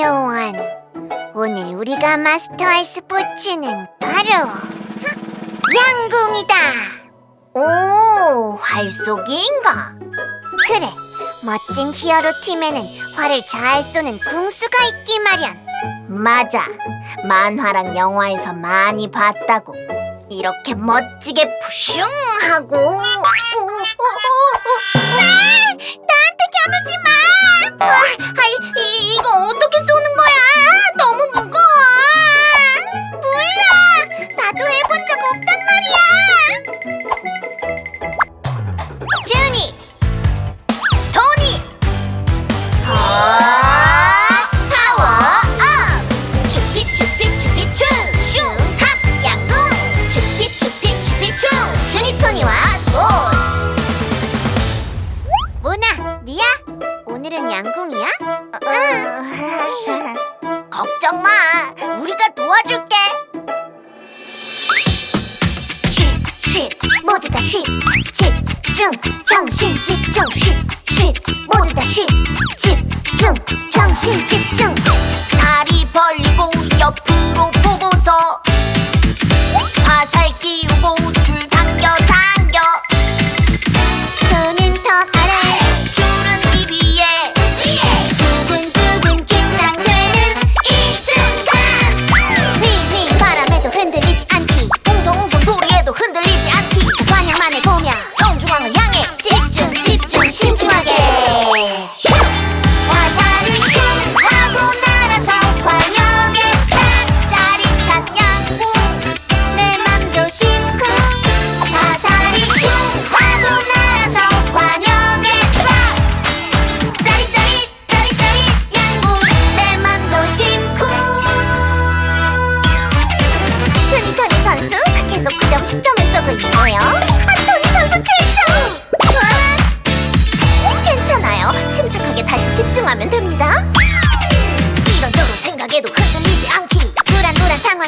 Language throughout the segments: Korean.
요원. 오늘 우리가 마스터할 스포츠는 바로 양궁이다. 오, 활쏘기인가? 그래, 멋진 히어로 팀에는 활을 잘 쏘는 궁수가 있기 마련. 맞아. 만화랑 영화에서 많이 봤다고. 이렇게 멋지게 푸슝 하고. 오, 오, 오, 오, 오. 오늘은 양궁이야? 응. 걱정 마. 우리가 도와줄게. 쉿, 쉿. 모두 다 쉿. 집중. 정신 집중. 쉿, 쉿. 모두 다 쉿. 집중. 정신 집중. 다리 벌리고 옆으로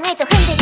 Ngay.